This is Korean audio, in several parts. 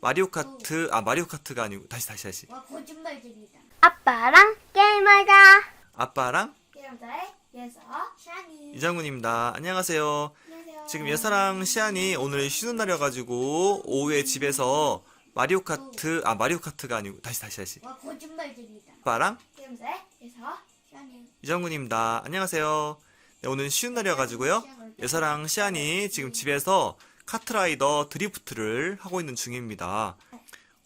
마리오 카트 아 마리오 카트가 아니고 다시 다시 다시 와 거짓말쟁이다. 아빠랑 게임하자. 아빠랑 게임자의 예서 샤니. 이정훈입니다. 안녕하세요. 안녕하세요. 지금 예서랑 시안이 오늘 쉬는 날이어가지고 오후에 집에서 마리오 카트 아 마리오 카트가 아니고 다시 다시 다시 와 거짓말쟁이다. 아빠랑 게임자의 예서 샤니. 이정훈입니다. 안녕하세요. 네, 오늘 쉬는 날이어가지고요. 예서랑 시안이 지금 집에서 카트라이더 드리프트를 하고 있는 중입니다.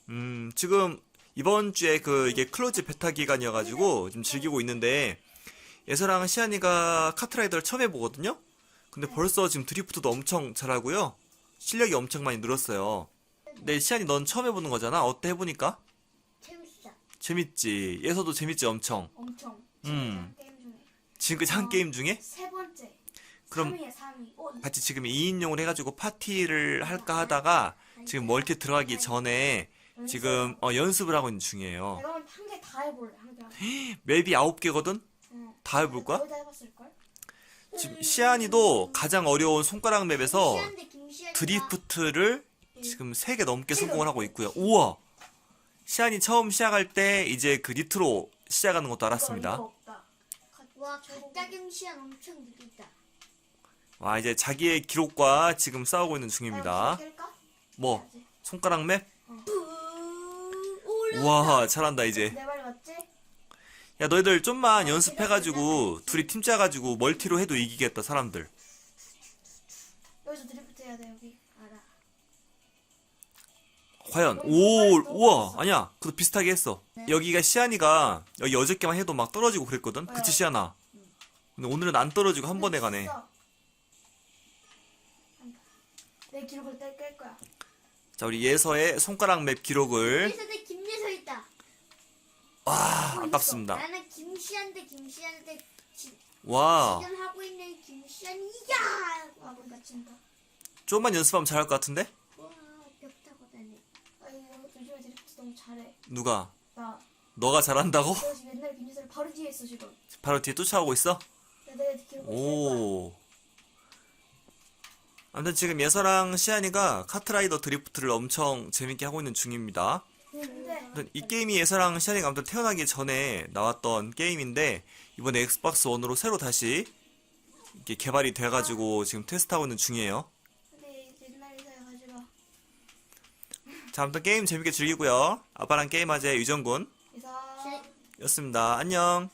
음, 지금 이번 주에 그 이게 클로즈 베타 기간이어가지고 지금 즐기고 있는데 예서랑 시안이가 카트라이더를 처음 해보거든요. 근데 벌써 지금 드리프트도 엄청 잘하고요. 실력이 엄청 많이 늘었어요. 네, 시안이 넌 처음 해보는 거잖아. 어때 해보니까? 재밌어. 재밌지. 예서도 재밌지 엄청. 엄청. 음. 지금까지 한 게임 중에 세. 그럼 3위에 3위. 오, 같이 지금 2인용을 해가지고 파티를 할까 하다가 지금 멀티 들어가기 전에 지금 어, 연습을 하고 있는 중이에요. 내가 한개 다 해볼래. 한 개. 맵이 9개거든? 응. 다 해볼 거야? 거의 다 해봤을 걸? 지금 시안이도 가장 어려운 손가락 맵에서 김시안이가 드리프트를 지금 3개 넘게 성공을 하고 있고요. 우와! 시안이 처음 시작할 때 이제 그 니트로 시작하는 것도 알았습니다. 와 가짜 김시안 엄청 느리다. 와, 이제 자기의 기록과 지금 싸우고 있는 중입니다. 뭐, 손가락 맵? 우와, 잘한다, 이제. 내말 맞지? 야 너희들 좀만 연습해가지고 둘이 팀 짜가지고 멀티로 해도 이기겠다 사람들 여기서 드리프트 해야 돼 여기. 알아. 과연 오 우와 아니야 그도 비슷하게 했어 여기가 시안이가 여기 어저께만 해도 막 떨어지고 그랬거든 그치 시안아 근데 오늘은 안 떨어지고 한 번에 가네 됐어. 내 기록을 뗄 거야. 자 우리 예서의 손가락 맵 기록을 예서대 김예서 있다. 와 어, 아깝습니다 나는 김시안 대 김시안 대 지, 와 지금 하고 있는 김시안이야. 와 우리 같이다. 좀만 연습하면 잘할 것 같은데 와 벽 타고 다니. 아이고 요즘에 드리프트 너무 잘해. 누가 나 너가 잘한다고 내가 지금 옛날 김예서를 바로 뒤에 있어 지금. 바로 뒤에 쫓아오고 있어 내가 내 기록을 뗄 거야. 오. 아무튼 지금 예서랑 시안이가 카트라이더 드리프트를 엄청 재밌게 하고 있는 중입니다. 아무튼 이 게임이 예서랑 시안이가 아무튼 태어나기 전에 나왔던 게임인데 이번에 엑스박스 원으로 새로 다시 이렇게 개발이 돼가지고 지금 테스트하고 있는 중이에요. 가지고 자, 아무튼 게임 재밌게 즐기고요. 아빠랑 게임하재 유정군 였습니다. 안녕.